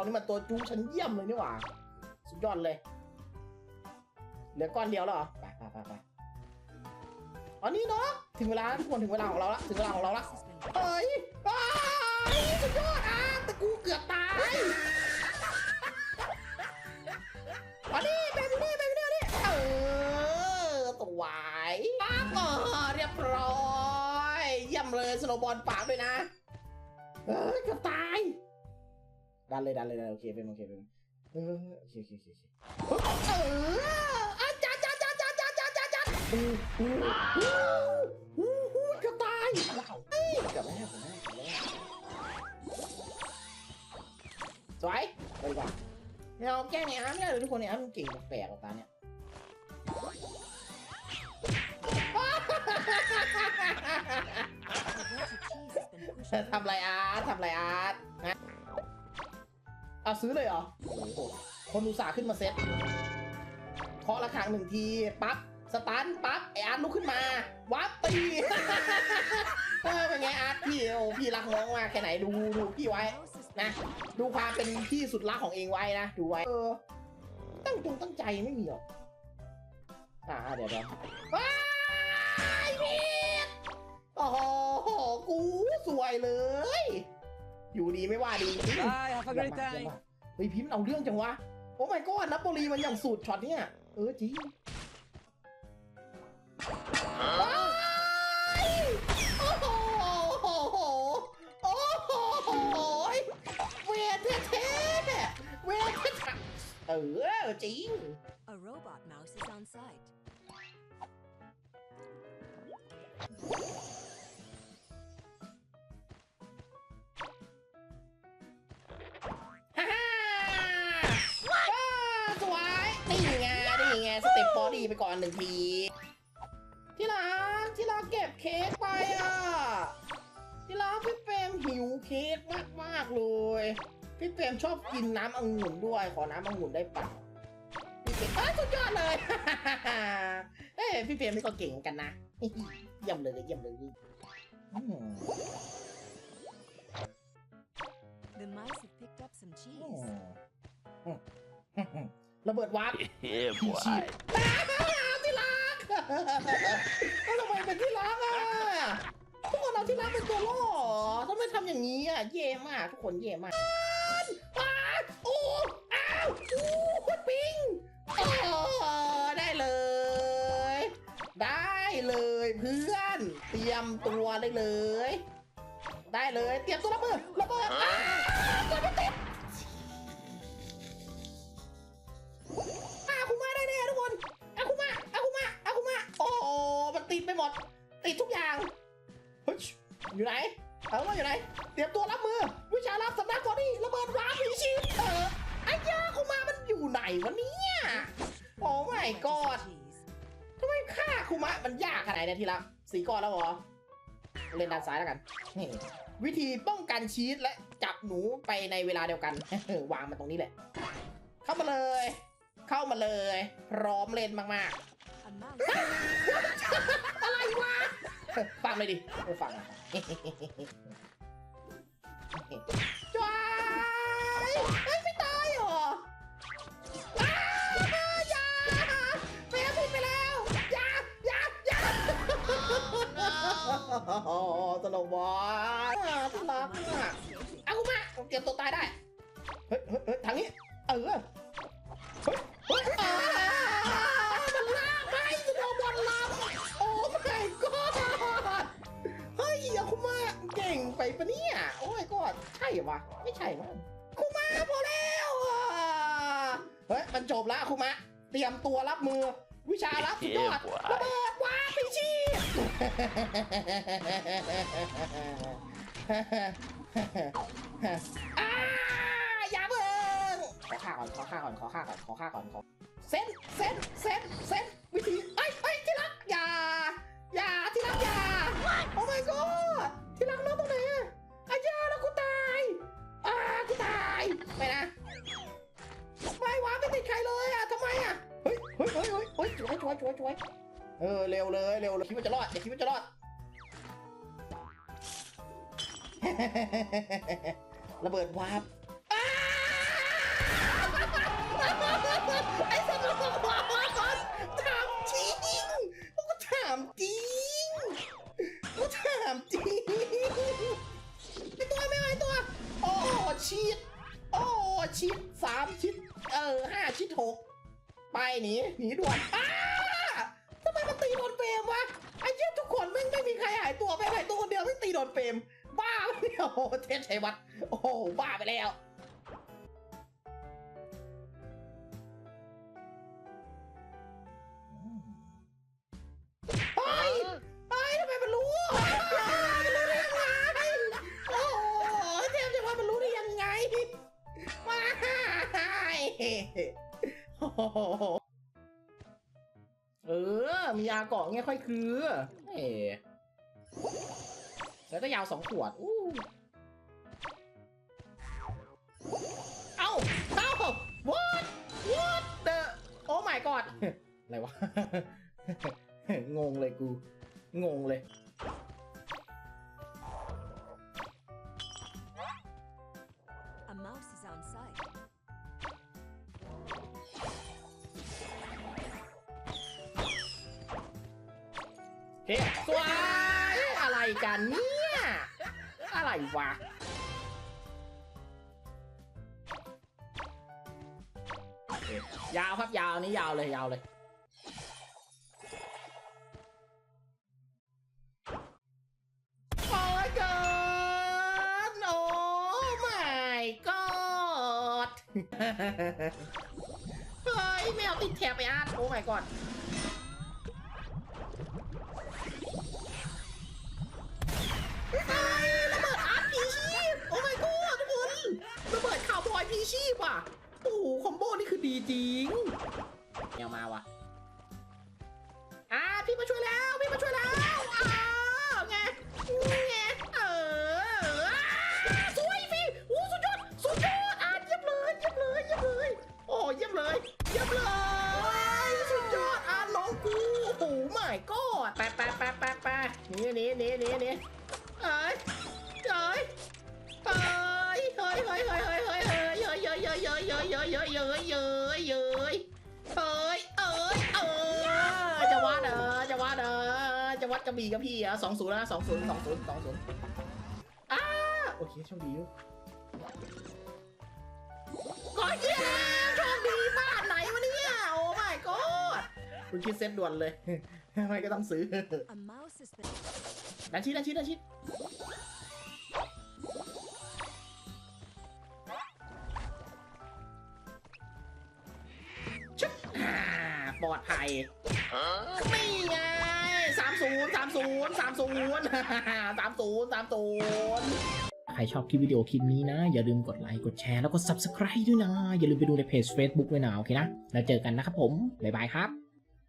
เรานี่มันตัวจูชั้นเยี่ยมเลยนี่หว่า สุดยอดเลย เหลือก้อนเดียวแล้วเหรอ ไปไปไปไปอันนี้เนาะ ถึงเวลาทุกคนถึงเวลาของเราละ ถึงเวลาของเราละ เฮ้ยอ้ายสุดยอดอะแต่กูเกือบตายอันนี้เบบนี่เบบนี่นี่เออสวยปั๊บอ๋อเรียบร้อย เยี่ยมเลยสโนบอลปากด้วยนะ เออเกือบตาย ดันเลยดันเลยดันโอเคเป็นโอเคเป็นเออโอเคโอเคโอเคโอเคเอออาจารย์จ้าจ้าจ้าจ้าจ้าจ้าจ้าอู้อู้อู้อู้อู้เกือบตายเฮ้ยเกือบแล้วเกือบแล้วเกือบแล้วสวยไปดีกว่าเราแกล้งไอ้อาร์มเนี่ยเลยทุกคนไอ้อาร์มมันเก่งแปลกๆกว่าตาเนี่ยทำไรอาร์ตทำไรอาร์ตนะ เอาซื้อเลยเหรอโอ้โหคนอุตส่าห์ขึ้นมาเซ็ตเคาะระฆังหนึ่งที ปั๊บ สตันปั๊บ ไออาร์ตลุกขึ้นมา วับตีเออเป็นไงอาร์ตพี่ โอ้พี่รักน้องมากแค่ไหนดูดูพี่ไว้ นะ ดูความเป็นพี่สุดรักของเองไว้นะ ดูไว้ เออ ตั้งจงตั้งใจไม่มีหรอก อ่าเดี๋ยวเดี๋ยวว้ายพี่โอ้โห กูสวยเลย อยู่ดีไม่ว่าดีจริง Bye, have a great เยี่ยม time. มากเฮ้ยพิมพ์เอาเรื่องจังวะ โอ้ my god นับโปรีมันอย่างสุดช็อตเนี่ยเออจริงว้ายโอ้โหโอ้โหโอ้โหเวทเท่ๆเวทเท่ๆเออจริง A robot mouse is on site. ดี้ไปก่อนหนึ่งที ที่รักที่รักเก็บเค้กไปอะ ที่รักพี่เปรมหิวเค้กมากมากๆเลย พี่เปรมชอบกินน้ำองุ่นด้วย ขอน้ำองุ่นได้ปะพี่เปรมอ้าวสุดยอดเลย เอ้ยพี่เปรมนี่ก็เก่งเหมือนกันนะเยี่ยมเลยเยี่ยมเลยอืม The mice have picked up some อื cheese. มอืมอืมระเบิดวาร์ป Yeah, พี่ชีพ boy. ที่รักแล้วทำไมเป็นที่รักอะทุกคนเอาที่รักเป็นตัวล่อเหรอทำไมทำอย่างนี้อะ เย่มากทุกคนเย่มากอ้าวโอ้อ้าวอู้คุณปิงโอ้ได้เลย ได้เลยเพื่อน เตรียมตัวได้เลย ได้เลย เตรียมตัวระเบิดระเบิดอ้าวระเบิดติด อาคุมาได้แน่ทุกคนอาคุมาอาคุมาอาคุมาโอ้โหมันติดไปหมด ติดทุกอย่างเฮ้ยอยู่ไหนเอาว่าอยู่ไหน เตรียมตัวรับมือ วิชารับสำนักก่อนนี่ระเบิดวาร์ผีชีพเออไอ้ยาคุมามันอยู่ไหนวะเนี่ยโอ้ไม่กอดทำไมฆ่าคุมะมันยากขนาดนเนี่ยทีละสีก้อนแล้วเหรอเล่นด้านซ้ายแล้วกันนี่วิธีป้องกันชีสและจับหนูไปในเวลาเดียวกัน วางมาตรงนี้แหละ เข้ามาเลย เข้ามาเลย พร้อมเล่นมาก A mouse. ๆอะไรวะ ฟังเลยดิเออฟังอะจ้ายเฮ้ยไม่ตายเหรออ้าวอย่าแม่ผิดไปแล้วอย่าอย่าอย่าโอ้ตลกบอลทะเลาะกันอะเอากูมาเตรียมตัวตายได้ เฮ้ยเฮ้ยเฮ้ยทางนี้ เออ ปปะเนี่ย โอ้ยก็ใช่เหรอวะไม่ใช่มั้งคุมาพอแล้วอะเฮ้ยมันจบแล้วคุมาเตรียมตัวรับมือ วิชารับสุดยอดเย้ระเบิดว้าพิชีอ่าอย่าเบิ่งขอฆ่าก่อนขอฆ่าก่อนขอฆ่าก่อนขอฆ่าก่อนขอเซนเซนเซนเซน เลยอะทำไมอะเฮ้ยเฮ้ยเฮ้ยเฮ้ยเฮ้ยช่วยช่วยช่วยช่วยเออเร็วเลยเร็วเลยคิดว่าจะรอดอย่าคิดว่าจะรอดระเบิดวาร์ป หนีหนีด่วนอ้าทำไมมันตีโดนเปรมวะไอ้เหี้ยทุกคนไม่ไม่มีใครหายตัวไปหายตัวคนเดียวไม่ตีโดนเปรมบ้าไปะเนี่ยโอ้โหเทพชัยวัฒน์โอ้โหบ้าไปแล้วเฮ้ยเฮ้ยทำไมมันรู้อะมันรู้ได้ยังไงโอ้โหเทพจะว่ามันรู้ได้ยังไงมา โอ้โห เออ มียาเกาะเงี้ยค่อยคือเอ๋แล้วก็ยาวสองขวด อู้เอ้าเอ้า what what the oh my god อะไรวะ งงเลยกู งงเลย เฮ้สวยอะไรกันเนี่ย อะไรวะยาวครับยาวนี้ยาวเลยยาวเลยโอ้ยเกินโอ้ my god เฮ้ยไม่เอาติดแถบไปอาร์ตโอ้ my god เฮ้ยระเบิดอาร์ตพีชีพโอ้ my god ทุกคนระเบิดข่าวบอยพีชีพอะโอ้โหคอมโบนี่คือดีจริงเนียวมาว่ะอ่าพี่มาช่วยแล้วพี่มาช่วยแล้วอ้าวไงไง เอ้ยจะวัดเออจะวัดเออจะวัดกระบี่กับพี่อะสองศูนย์นะสองศูนย์สองศูนย์สองศูนย์อ้าโอเคโชคดีอยู่ก่อนเยี่ยมโชคดีบ้านไหนวะเนี่ยโอ้ my god คุณคิดเซ็ตด่วนเลยไม่ก็ต้องซื้อ A mouse has been ดันชิดดันชิดดันชิด ลอดภัยนี่ไงสามศูนย์สามศูนย์สามศูนย์สามศูนย์สามศูนย์ใครชอบคลิปวิดีโอคลิปนี้นะ อย่าลืมกดไลค์ กดแชร์ แล้วก็ subscribe ด้วยนะ อย่าลืมไปดูในเพจ Facebook ด้วยนะ โอเคนะ แล้วเจอกันนะครับผม บ๊ายบายครับ